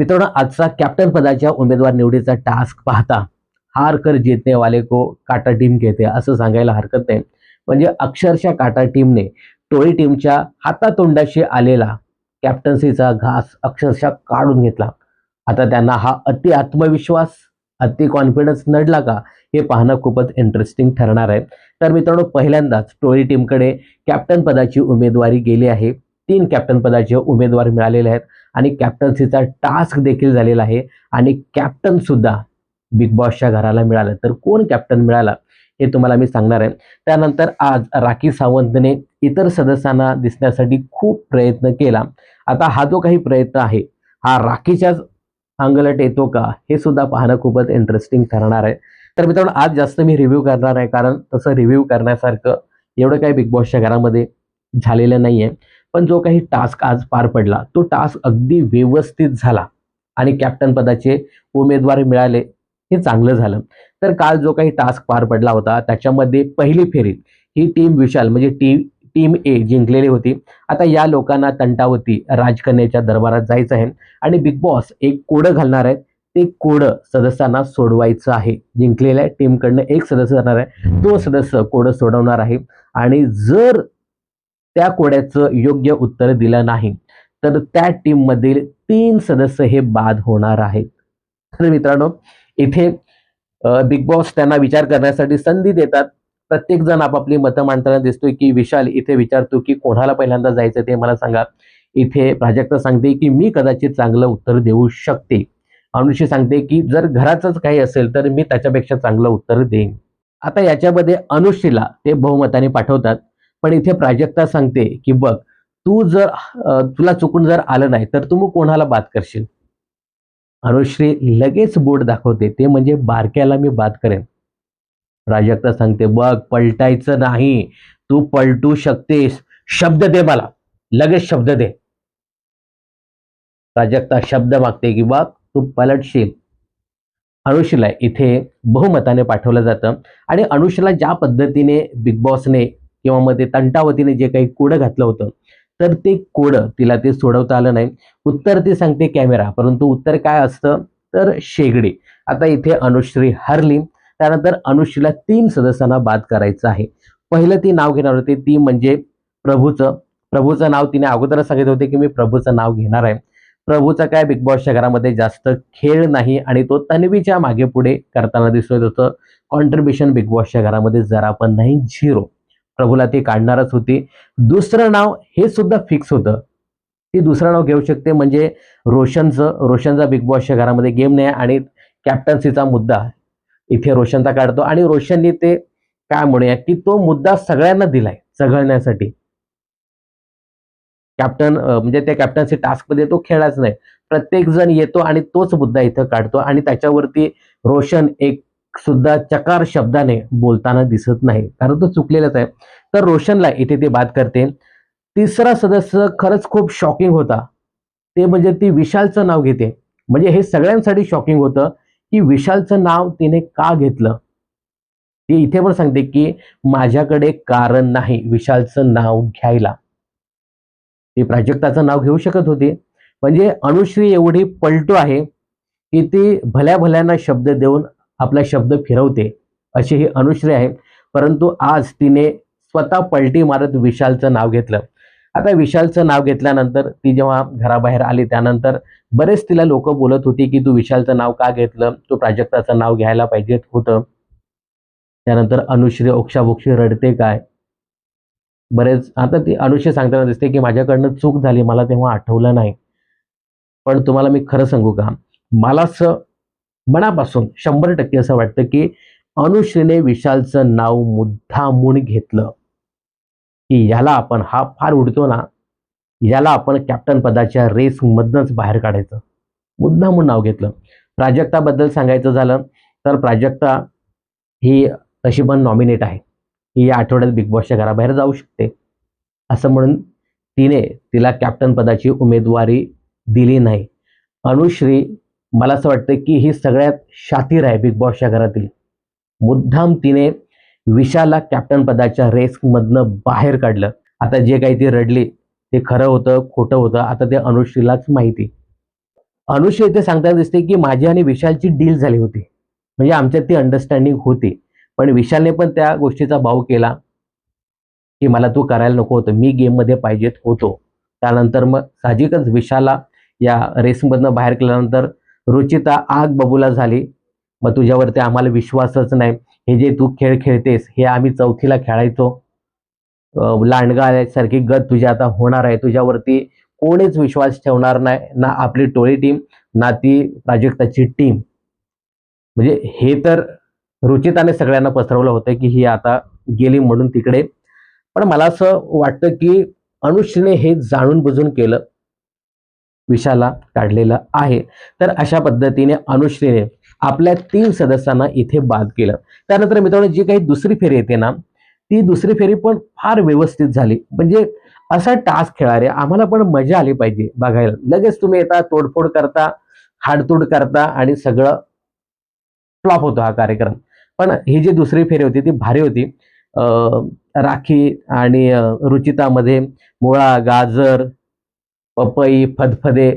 मित्रांनो आजचा कॅप्टन पदाच्या उमेदवार निवडीचा टास्क पाहता हार कर जीतने वाले को काटा टीम घेते असं सांगायला हरकत नाही. म्हणजे अक्षरशः काटा टीमने टोळी टीमच्या हातातोंडाशी आलेला कॅप्टन्सीचा घास अक्षरशः काढून घेतला. आता त्यांना हा अति आत्मविश्वास अति कॉन्फिडन्स नडला का हे पाहणं खूपच इंटरेस्टिंग ठरणार आहे. तर मित्रांनो पहिल्यांदाच टोळी टीमकडे कॅप्टन पदाची उमेदवारी गेली आहे. तीन कॅप्टन पदाचे उमेदवार मिळालेले आहेत. आणि कॅप्टन्सीचा टास्क देखील झालेला आहे. आणि कॅप्टन सुद्धा बिग बॉसच्या घराला मिळालं. तर कोण कॅप्टन मिळाला हे तुम्हाला मी सांगणार आहे. त्यानंतर आज राखी सावंतने इतर सदस्यांना दिसण्यासाठी खूप प्रयत्न केला. आता हा जो काही प्रयत्न आहे हा राखीच्याच अंगलट येतो का हे सुद्धा पाहणं खूपच इंटरेस्टिंग ठरणार आहे. तर मित्रांनो आज जास्त मी रिव्ह्यू करणार आहे कारण तसं रिव्ह्यू करण्यासारखं एवढं काही बिग बॉसच्या घरामध्ये झालेलं नाही आहे पण जो काही टास्क आज पार पडला तो टास्क अगदी व्यवस्थित झाला आणि कॅप्टन पदाचे उमेदवार मिळाले हे चांगलं झालं. तर काल जो काही टास्क पार पडला होता त्याच्यामध्ये पहिली फेरीत ही टीम विशाल म्हणजे टी टीम ए जिंकलेली होती. आता या लोकांना तंटावती राजकन्याच्या दरबारात जायचं आहे आणि बिग बॉस एक कोडं घालणार आहेत ते कोडं सदस्यांना सोडवायचं आहे. जिंकलेल्या टीमकडनं एक सदस्य जाणार आहे. तो सदस्य कोडं सोडवणार आहे. आणि जर त्या कोड्याचं योग्य उत्तर दिलं नाही. तर त्या टीम मधील तीन सदस्य हे बाद होणार आहेत. तर मित्रांनो इथे बिग बॉस त्यांना विचार करण्यासाठी संधी देतात. प्रत्येक जण आपापली मतं मांडताना दिसतोय की विशाल इथे विचारतो की कोणाला पहिल्यांदा जायचं ते मला सांगा. इथे प्राजक्ता सांगते की मी कदाचित चांगलं उत्तर देऊ शकते. अनुषी सांगते की जर घराचंच काही असेल तर मी त्याच्यापेक्षा चांगलं उत्तर देईन. आता याच्यामध्ये अनुषीला ते बहुमताने पाठवतात. पण इथे प्राजक्ता सांगते की बघ तू जर तुला चुकून जर आलं नाही तर तू मग कोणाला बात करशील? अनुश्री लगेच बोट दाखवते ते म्हणजे बारक्याला मी बात करेन. प्राजक्ता सांगते बघ पलटायचं नाही. तू पलटू शकतेस. शब्द दे मला. लगेच शब्द दे. प्राजक्ता शब्द मागते की बघ तू पलटशील. अनुषला इथे बहुमताने पाठवलं जातं आणि अनुषला ज्या पद्धतीने बिग बॉसने किंवा मग ते तंटावतीने जे काही कोडं घातलं होतं तर ते कोडं तिला ते सोडवता आलं नाही. उत्तर ती सांगते कॅमेरा परंतु उत्तर काय असतं? तर शेगडी. आता इथे अनुश्री हरली. त्यानंतर अनुश्रीला तीन सदस्यांना बाद करायचं आहे. पहिलं ती नाव घेणार होते ती म्हणजे प्रभूचं. प्रभूचं नाव तिने अगोदरच सांगितलं होते की मी प्रभूचं नाव घेणार आहे. प्रभूचा काय बिग बॉसच्या घरामध्ये जास्त खेळ नाही आणि तो तन्वीच्या मागे पुढे करताना दिसतोय. त्याचं कॉन्ट्रीब्युशन बिग बॉसच्या घरामध्ये जरा पण नाही झिरो प्रभूला ती काढणारच होती. दुसरं नाव हे सुद्धा फिक्स होतं. ती दुसरं नाव घेऊ शकते म्हणजे रोशनचं रोशनचा बिग बॉसच्या घरामध्ये गेम नाही आणि कॅप्टन्सीचा मुद्दा. इथे रोशनचा काढतो आणि रोशननी ते काय म्हणूया की तो मुद्दा सगळ्यांना दिलाय चघळण्यासाठी कॅप्टन म्हणजे त्या कॅप्टन्सी टास्कमध्ये तो खेळाच नाही. प्रत्येक जण येतो आणि तोच मुद्दा इथं काढतो आणि त्याच्यावरती रोशन एक सुद्धा चकार शब्दाने बोलताना दिसत नाही. कारण तो चुकलेलाच आहे. तर रोशनला इथे ते बाद करते. तिसरा सदस्य खरंच खूप शॉकिंग होता. ते म्हणजे ती विशालचं नाव घेते. म्हणजे हे सगळ्यांसाठी शॉकिंग होतं की विशालचं नाव तिने का घेतलं? ती इथे पण सांगते की माझ्याकडे कारण नाही विशालचं नाव घ्यायला. ती प्राजक्ताचं नाव घेऊ शकत होती. म्हणजे अनुश्री एवढी पलटू आहे की ती भल्या भल्यांना शब्द देऊन आपला शब्द फिरवते अशी ही अनुश्री आहे. परंतु आज तिने स्वतः पलटी मारत विशालचं नाव घेतलं. आता विशालचं नाव घेतल्यानंतर ती जेव्हा घराबाहेर आली त्यानंतर बरेच तिला लोक बोलत होती की तू विशालचं नाव का घेतलं? तू प्राजक्ताचं नाव घ्यायला पाहिजे होतं. त्यानंतर अनुश्री ओक्षाबोक्षी रडते काय? बरेच आता ती अनुश्री सांगताना दिसते की माझ्याकडनं चूक झाली मला तेव्हा आठवलं नाही. पण तुम्हाला मी खरं सांगू का? मला असं मनापासून शंभर टक्के असं वाटतं की अनुश्रीने विशालचं नाव मुद्दामून घेतलं. की याला आपण हा फार उडतो ना याला आपण कॅप्टन पदाच्या रेसमधनच बाहेर काढायचं. मुद्दामून नाव घेतलं. प्राजक्ताबद्दल सांगायचं झालं तर प्राजक्ता ही तशी पण नॉमिनेट आहे. ही या आठवड्यात बिग बॉसच्या घराबाहेर जाऊ शकते. असं म्हणून तिने तिला कॅप्टन पदाची उमेदवारी दिली नाही. अनुश्री मला असं वाटतं की ही सगळ्यात शातीर आहे बिग बॉसच्या घरातील. मुद्दाम तिने विशाला कॅप्टन पदाच्या रेसमधनं बाहेर काढलं. आता जे काही ती रडली ते खरं होतं खोटं होतं आता ते अनुश्रीलाच माहिती. अनुश्री इथे सांगताना दिसते की माझी आणि विशालची डील झाली होती. म्हणजे आमच्यात ती अंडरस्टँडिंग होती. पण विशालने पण त्या गोष्टीचा भाव केला की मला तू करायला नको होतं. मी गेममध्ये पाहिजेत होतो. त्यानंतर मग साहजिकच विशाला या रेसमधनं बाहेर केल्यानंतर रुचिता आग बबूला झाली. मग तुझ्यावरती आम्हाला विश्वासच नाही. हे जे तू खेळ खेळतेस हे आम्ही चौथीला खेळायचो. लांडगासारखी लांडगा गत तुझ्या आता होणार आहे. तुझ्यावरती कोणीच विश्वास ठेवणार नाही. ना आपली टोळी टीम ना ती प्राजक्ताची टीम. म्हणजे हे तर रुचिताने सगळ्यांना पसरवलं होतं की ही आता गेली म्हणून तिकडे. पण मला असं वाटतं की अनुष्यने हे जाणून बुजून केलं. विशाला काढलेलं आहे. तर अशा पद्धतीने अनुश्रीने आपल्या तीन सदस्यांना इथे बाद केलं. त्यानंतर मित्रांनो जी काही दुसरी फेरी येते ना ती दुसरी फेरी पण फार व्यवस्थित झाली. म्हणजे असा टास्क खेळारे आम्हाला पण मजा आली पाहिजे बघायला. लगेच तुम्ही येता तोडफोड करता हाडतोड करता आणि सगळं फ्लॉप होतो हा कार्यक्रम. पण ही जी दुसरी फेरी होती ती भारी होती. राखी आणि रुचितामध्ये मुळा गाजर पपई फदफदे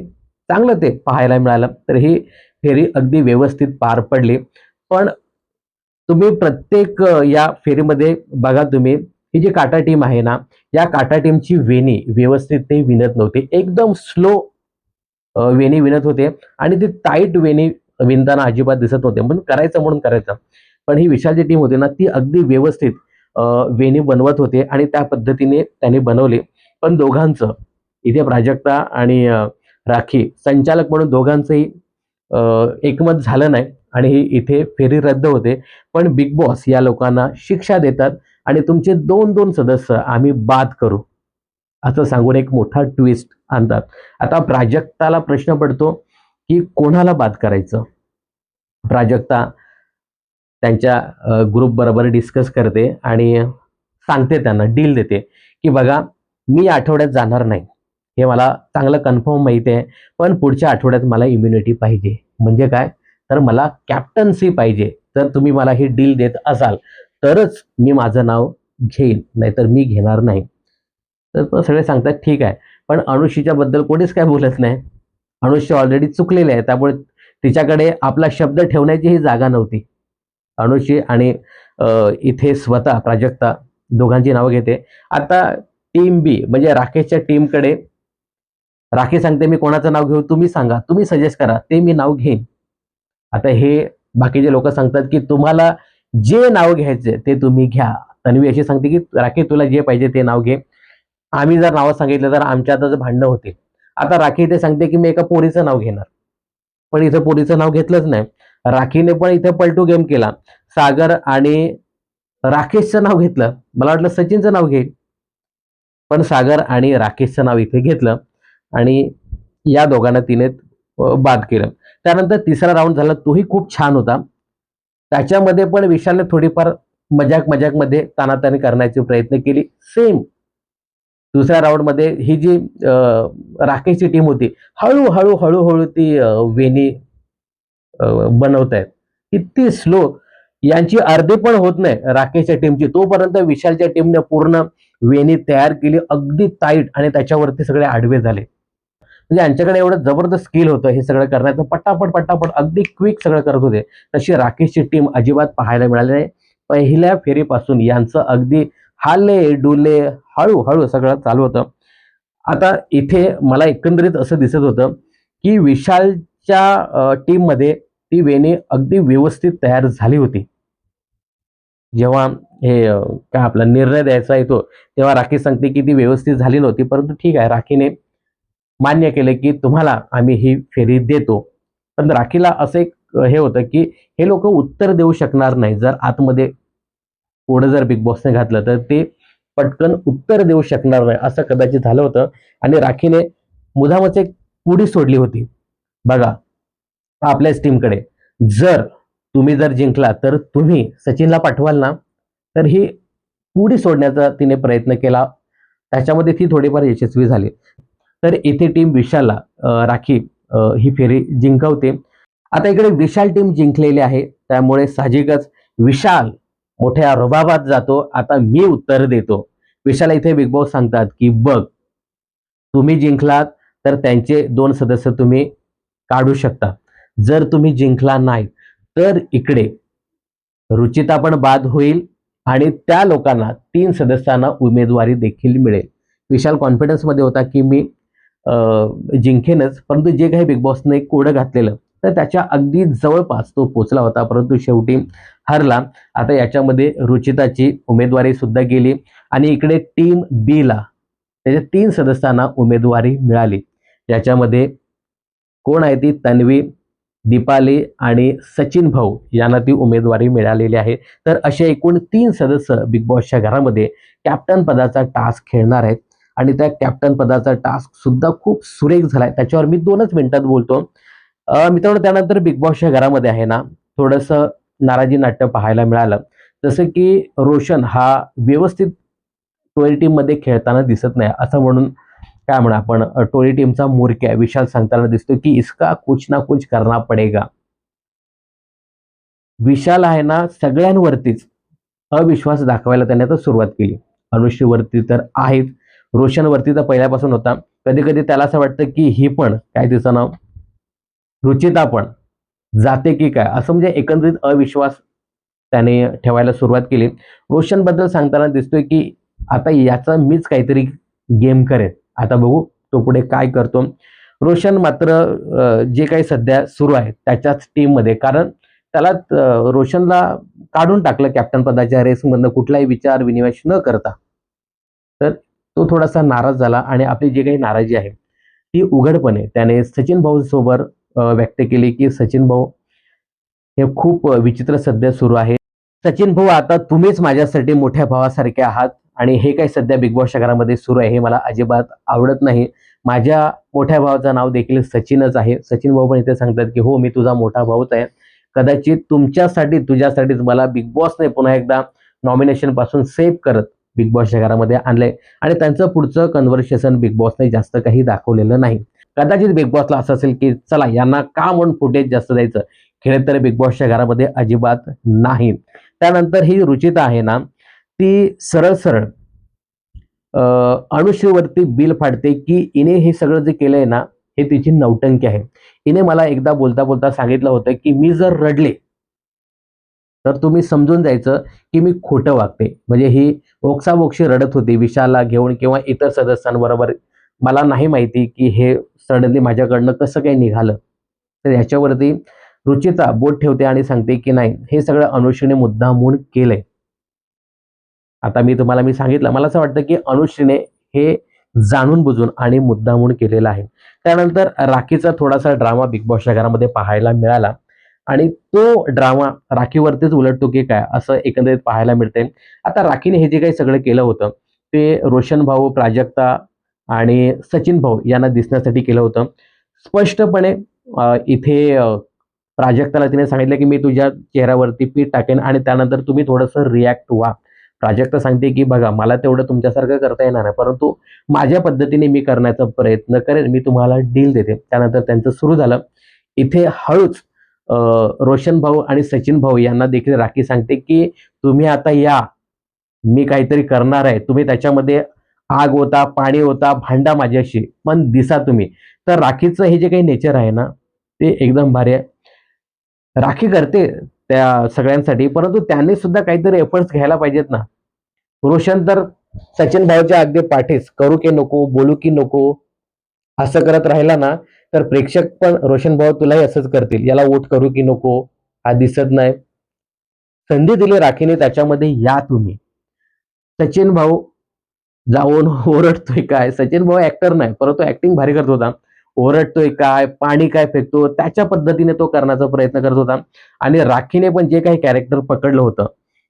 चांगलं ते पाहायला मिळालं. तर ही फेरी अगदी व्यवस्थित पार पडली. पण तुम्ही प्रत्येक या फेरीमध्ये बघा तुम्ही ही जी काटा टीम आहे ना या काटा टीमची वेणी व्यवस्थित ते विणत नव्हती. एकदम स्लो वेणी विणत होते आणि ती टाईट वेणी विणताना अजिबात दिसत नव्हते. पण करायचं म्हणून करायचं. पण ही विशालची टीम होती ना ती अगदी व्यवस्थित वेणी बनवत होते आणि त्या पद्धतीने त्यांनी बनवली. पण दोघांचं इथे प्राजक्ता आणि राखी संचालक म्हणून दोघांचंही एकमत झालं नाही आणि ही इथे फेरी रद्द होते. पण बिग बॉस या लोकांना शिक्षा देतात आणि तुमचे दोन दोन सदस्य आम्ही बाद करू असं सांगून एक मोठा ट्विस्ट आणतात. आता प्राजक्ताला प्रश्न पडतो की कोणाला बाद करायचं? प्राजक्ता त्यांच्या ग्रुप बरोबर डिस्कस करते आणि सांगते त्यांना डील देते की बघा मी आठवड्यात जाणार नाही. हे मला चांगलं कन्फर्म माहिती आहे. पण पुढच्या आठवड्यात मला इम्युनिटी पाहिजे. म्हणजे काय? तर मला कॅप्टन्सी पाहिजे. तर तुम्ही मला ही डील देत असाल तरच मी माझं नाव घेईन. नाहीतर मी घेणार नाही. तर सगळे सांगतात ठीक आहे. पण अणुशीच्याबद्दल बद्दल कोणीच काय बोलत नाही. अनुष्य ऑलरेडी चुकलेले आहे. त्यामुळे तिच्याकडे आपला शब्द ठेवण्याची ही जागा नव्हती. अणुशी आणि इथे स्वतः प्राजक्ता दोघांची नावं घेते. आता टीम बी म्हणजे राकेशच्या टीमकडे राखी सांगते मी कोणाचं नाव घेऊ तुम्ही सांगा तुम्ही सजेस्ट करा ते मी नाव घेईन. आता हे बाकीचे लोक सांगतात की तुम्हाला जे नाव घ्यायचे ते तुम्ही घ्या. तन्वी अशी सांगते की राखी तुला जे पाहिजे ते नाव घे. आम्ही जर नावं सांगितलं तर आमच्यातच भांडणं होतील आता राखी इथे सांगते की मी एका पोरीचं नाव घेणार. पण इथं पोरीचं नाव घेतलंच नाही. राखीने पण इथे पलटू गेम केला. सागर आणि राकेशचं नाव घेतलं. मला वाटलं सचिनचं नाव घे पण सागर आणि राकेशचं नाव इथे घेतलं. आणि या दोघांना तिने बाद केलं. त्यानंतर तिसरा राऊंड झाला तोही खूप छान होता. त्याच्यामध्ये पण विशालने थोडीफार मजाक मजाकमध्ये तानातानी करण्याचे प्रयत्न केली. सेम दुसऱ्या राऊंडमध्ये ही जी राकेशची टीम होती हळूहळू हळूहळू ती वेणी बनवत आहेत किती स्लो यांची अर्धी पण होत नाही राकेशच्या टीमची तोपर्यंत विशालच्या टीमने पूर्ण वेणी तयार केली अगदी टाईट आणि त्याच्यावरती सगळे आडवे झाले. म्हणजे यांच्याकडे एवढं जबरदस्त स्किल होतं हे सगळं करण्याचं. पटापट पटापट अगदी क्विक सगळं करत होते. तशी राकेशची टीम अजिबात पाहायला मिळाली नाही. पहिल्या फेरीपासून यांचं अगदी हाले डुले हळूहळू सगळं चालू होतं. आता इथे मला एकंदरीत असं दिसत होतं की विशालच्या टीममध्ये ती वेणी अगदी व्यवस्थित तयार झाली होती. जेव्हा हे काय आपला निर्णय द्यायचा येतो तेव्हा राखी सांगते की ती व्यवस्थित झाली नव्हती परंतु ठीक आहे राखीने मान्य केलं की तुम्हाला आम्ही ही फेरी देतो. पण राखीला असं एक हे होतं की हे लोक उत्तर देऊ शकणार नाही. जर आतमध्ये पुढं जर बिग बॉसने घातलं तर ते पटकन उत्तर देऊ शकणार नाही असं कदाचित झालं होतं. आणि राखीने मुदामच एक पुढी सोडली होती. बघा आपल्याच टीमकडे जर तुम्ही जर जिंकला तर तुम्ही सचिनला पाठवाल ना? तर ही पुढी सोडण्याचा तिने प्रयत्न केला. त्याच्यामध्ये ती थोडीफार यशस्वी झाली. तर इथे टीम विशालला राखीब राखी ही फेरी जिंकवते. आता इकडे विशाल टीम जिंकलेली आहे. त्यामुळे साहजिकच विशाल मोठ्या रुबाबात जातो. आता मी उत्तर देतो. विशाला इथे बिग बॉस सांगतात की बघ तुम्ही जिंकलात तर त्यांचे दोन सदस्य तुम्ही काढू शकता. जर तुम्ही जिंकला नाही तर इकडे रुचिता पण बाद होईल आणि त्या लोकांना तीन सदस्यांना उमेदवारी देखील मिळेल. विशाल कॉन्फिडन्समध्ये होता की मी जिंकेनच परंतु जे काही बिग बॉसने कोडं घातलेलं तर त्याच्या अगदी जवळपास तो पोचला होता. परंतु शेवटी हरला. आता याच्यामध्ये रुचिताची उमेदवारी सुद्धा गेली आणि इकडे टीम बीला त्याच्या तीन सदस्यांना उमेदवारी मिळाली. याच्यामध्ये कोण आहे ती? तन्वी दीपाली आणि सचिन भाऊ यांना ती उमेदवारी मिळालेली आहे. तर असे एकूण तीन सदस्य बिग बॉसच्या घरामध्ये कॅप्टन पदाचा टास्क खेळणार आहेत. आणि त्या कॅप्टन पदाचा टास्क सुद्धा खूप सुरेख झालाय. त्याच्यावर मी दोनच मिनिटात बोलतो. मित्रांनो त्यानंतर बिग बॉसच्या घरामध्ये आहे ना थोडंसं नाराजी नाट्य पाहायला मिळालं. जसं की रोशन हा व्यवस्थित टोळी टीममध्ये खेळताना दिसत नाही असं म्हणून काय म्हणा आपण टोळी टीमचा मोरक्या विशाल सांगताना दिसतो की इसका कुछ ना कुछ करना पडेगा. विशाल आहे ना सगळ्यांवरतीच अविश्वास दाखवायला त्याने आता सुरुवात केली. अनुष्यवरती तर आहेच रोशनवरती तर पहिल्यापासून होता. कधी कधी त्याला असं वाटतं की ही पण काय तिचं नाव रुचिता पण जाते की काय? असं म्हणजे एकंदरीत अविश्वास त्याने ठेवायला सुरुवात केली. रोशनबद्दल सांगताना दिसतोय की आता याचा मीच काहीतरी गेम करेन. आता बघू तो पुढे काय करतो. रोशन मात्र जे काही सध्या सुरू आहे त्याच्याच टीममध्ये कारण त्याला रोशनला काढून टाकलं कॅप्टन पदाच्या रेसमधनं कुठलाही विचार विनिमय न करता. तर तो थोडासा नाराज झाला आणि आपली जी काही नाराजी आहे ती उघडपणे त्याने सचिन भाऊ सोबत व्यक्त केली की सचिन भाऊ हे खूप विचित्र सध्या सुरू आहे. सचिन भाऊ आता तुम्हीच माझ्यासाठी मोठ्या भावासारखे आहात आणि हे काही सध्या बिग बॉस शहरामध्ये सुरू आहे हे मला अजिबात आवडत नाही. माझ्या मोठ्या भावाचं नाव देखील सचिनच आहे. सचिन भाऊ पण इथे सांगतात की हो मी तुझा मोठा भाऊच आहे. कदाचित तुमच्यासाठी तुझ्यासाठीच मला बिग बॉसने पुन्हा एकदा नॉमिनेशनपासून सेव्ह करत बिग बॉसच्या घरामध्ये आणलंय. आणि त्यांचं पुढचं कन्व्हर्सेशन बिग बॉसने जास्त काही दाखवलेलं नाही. कदाचित बिग बॉसला असं असेल की चला यांना का म्हणून फुटेज जास्त द्यायचं? खेळ तर बिग बॉसच्या घरामध्ये अजिबात नाही. त्यानंतर ही रुचिता आहे ना ती सरळ सरळ अनुश्रीवरती बिल फाडते की इने हे सगळं जे केलंय ना हे तिची नौटंकी आहे. इने मला एकदा बोलता बोलता सांगितलं होतं की मी जर रडले तर तुम्ही समजून जायचं की मी खोटं वागते. म्हणजे ही ओक्साबोक्षी रडत होती विशाला घेऊन किंवा इतर सदस्यांबरोबर. मला नाही माहिती की हे सडनली माझ्याकडनं कसं काही निघालं. तर ह्याच्यावरती रुचिता बोट ठेवते आणि सांगते की नाही हे सगळं अनुश्रीने मुद्दामून केलंय. आता मी तुम्हाला मी सांगितलं मला असं वाटतं की अनुश्रीने हे जाणून बुजून आणि मुद्दामून केलेलं आहे. त्यानंतर राखीचा थोडासा ड्रामा बिग बॉसच्या घरामध्ये पाहायला मिळाला. आणि तो ड्रामा राखीवरतीच उलटतो की काय असं एकंदरीत पाहायला मिळते. आता राखीने हे जे काही सगळं केलं होतं ते रोशन भाऊ प्राजक्ता आणि सचिन भाऊ यांना दिसण्यासाठी केलं होतं. स्पष्टपणे इथे प्राजक्ताला तिने सांगितलं की मी तुझ्या चेहऱ्यावरती पीठ टाकेन आणि त्यानंतर तुम्ही थोडंसं रिॲक्ट व्हा. प्राजक्ता सांगते की बघा मला तेवढं तुमच्यासारखं करता येणार नाही परंतु माझ्या पद्धतीने मी करण्याचा प्रयत्न करेन. मी तुम्हाला डील देते. त्यानंतर त्यांचं सुरू झालं. इथे हळूच रोशन भाऊ आणि सचिन भाऊ यांना देखील राखी सांगते की तुम्ही आता या. मी काहीतरी करणार आहे. तुम्ही त्याच्यामध्ये आग होता पाणी होता भांडा माझ्याशी पण दिसा तुम्ही. तर राखीचं हे जे काही नेचर आहे ना ते एकदम भारी आहे. राखी करते त्या सगळ्यांसाठी परंतु त्यांनी सुद्धा काहीतरी एफर्ट्स घ्यायला पाहिजेत ना. रोशन तर सचिन भाऊच्या अगदी पाठीस करू की नको बोलू की नको असं करत राहिला ना तर प्रेक्षक पण रोशन भाऊ तुलाही असंच करतील. याला वोट करू की नको हा दिसत नाही. संधी दिली राखीने त्याच्यामध्ये या तुम्ही. सचिन भाऊ जाऊन ओरडतोय काय? सचिन भाऊ ऍक्टर नाही परंतु ऍक्टिंग भारी करत होता. ओरडतोय काय? पाणी काय फेकतो? त्याच्या पद्धतीने तो करण्याचा प्रयत्न करत होता. आणि राखीने पण जे काही कॅरेक्टर पकडलं होतं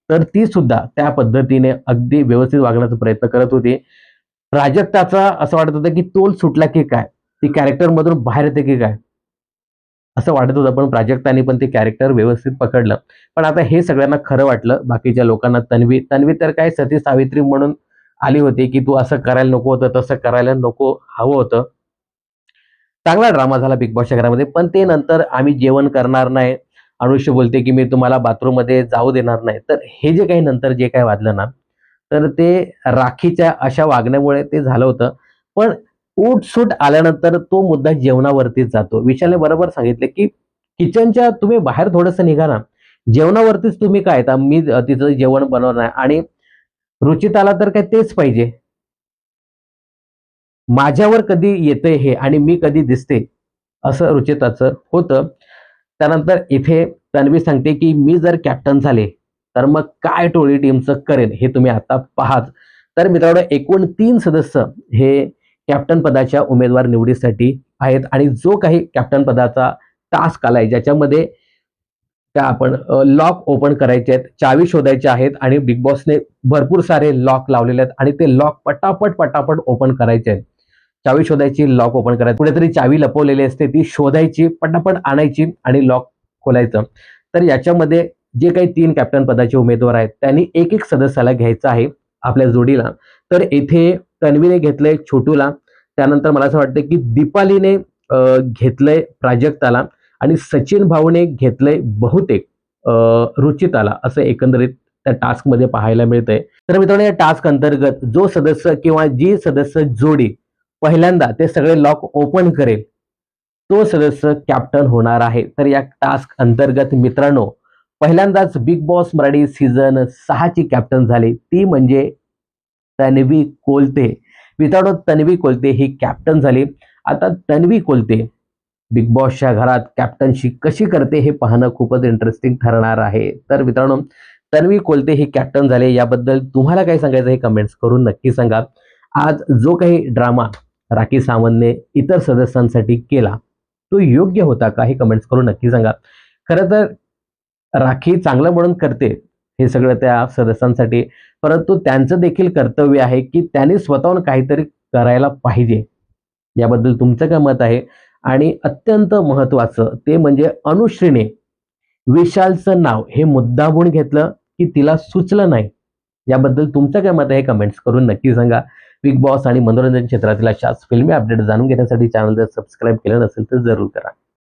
तर ती सुद्धा त्या पद्धतीने अगदी व्यवस्थित वागण्याचा प्रयत्न करत होती. प्राजक्ताचा असं वाटत होतं की तोल सुटला की काय? ती कॅरेक्टरमधून बाहेर येते की काय? असं वाटत होतं पण प्राजक्ताने पण ते कॅरेक्टर व्यवस्थित पकडलं. पण आता हे सगळ्यांना खरं वाटलं. बाकीच्या लोकांना तन्वी तन्वी तर काय सती सावित्री म्हणून आली होती की तू असं करायला नको होतं तसं करायला नको हवं होतं. चांगला ड्रामा झाला बिग बॉसच्या घरामध्ये पण ते नंतर आम्ही जेवण करणार नाही. अनुष्य बोलते की मी तुम्हाला बाथरूममध्ये जाऊ देणार नाही. तर हे जे काही नंतर जे काही वाजलं ना तर ते राखीच्या अशा वागण्यामुळे ते झालं होतं. पण उठसूट आल्यानंतर तो मुद्दा जेवणावरतीच जातो. विशालने बरोबर सांगितले की किचनच्या तुम्ही बाहेर थोडंसं निघा ना. जेवणावरतीच तुम्ही काय आता? मी तिचं जेवण बनवणार आणि रुचिताला तर काय तेच पाहिजे. माझ्यावर कधी येते हे आणि मी कधी दिसते? असं रुचिताचं होतं. त्यानंतर इथे तन्वी सांगते की मी जर कॅप्टन झाले तर मग काय टोळी टीमचं करेन हे तुम्ही आता पाहाच तर मित्रांनो एकूण तीन सदस्य हे कॅप्टन पदाच्या उमेदवार निवडीसाठी आहेत आणि जो काही कॅप्टन पदाचा टास्क आलाय ज्याच्यामध्ये त्या आपण लॉक ओपन करायचे आहेत चावी शोधायचे आहेत आणि बिग बॉसने भरपूर सारे लॉक लावलेले आहेत आणि ते लॉक पटापट पटापट ओपन करायचे आहेत. चावी शोधायची लॉक ओपन करायची कुठेतरी चावी लपवलेली असते ती शोधायची पटापट आणायची आणि लॉक खोलायचं. तर याच्यामध्ये जे काही तीन कॅप्टन पदाचे उमेदवार आहेत त्यांनी एक एक सदस्याला घ्यायचं आहे. आपल्या जोडीला. तर येथे तन्वीने घेतलंय छोटूला. त्यानंतर मला असं वाटतं की दीपालीने घेतलंय प्राजक्ताला आणि सचिन भाऊने घेतलंय बहुतेक रुचिताला असं एकंदरीत त्या टास्कमध्ये पाहायला मिळतंय. तर मित्रांनो या टास्क अंतर्गत जो सदस्य किंवा जी सदस्य जोडी पहिल्यांदा ते सगळे लॉक ओपन करेल तो सदस्य कॅप्टन होणार आहे. तर या टास्क अंतर्गत मित्रांनो पहिल्यांदाच बिग बॉस मराठी सीझन सहाची कॅप्टन झाली. ती म्हणजे तन्वी कोलते. विदाउट तन्वी कोलते ही कॅप्टन झाली. आता तन्वी कोलते बिग बॉसच्या घरात कॅप्टनशी कशी करते हे पाहणं खूपच इंटरेस्टिंग ठरणार आहे. तर मित्रांनो तन्वी कोलते ही कॅप्टन झाले. याबद्दल तुम्हाला काय सांगायचं हे कमेंट्स करून नक्की सांगा. आज जो काही ड्रामा राखी सावंतने इतर सदस्यांसाठी केला तो योग्य होता का हे कमेंट्स करून नक्की सांगा. खरं तर राखी चांगलं म्हणून करते हे सगळं त्या सदस्यांसाठी. परंतु त्यांचं देखील कर्तव्य आहे की त्यांनी स्वतःहून काहीतरी करायला पाहिजे. याबद्दल तुमचं काय मत आहे? आणि अत्यंत महत्वाचं ते म्हणजे अनुश्रीने विशालचं नाव हे मुद्दामून घेतलं की तिला सुचलं नाही. याबद्दल तुमचं काय मत आहे कमेंट्स करून नक्की सांगा. बिग बॉस आणि मनोरंजन क्षेत्रातील अशाच फिल्मी अपडेट जाणून घेण्यासाठी चॅनल जर सबस्क्राईब केलं नसेल तर जरूर करा.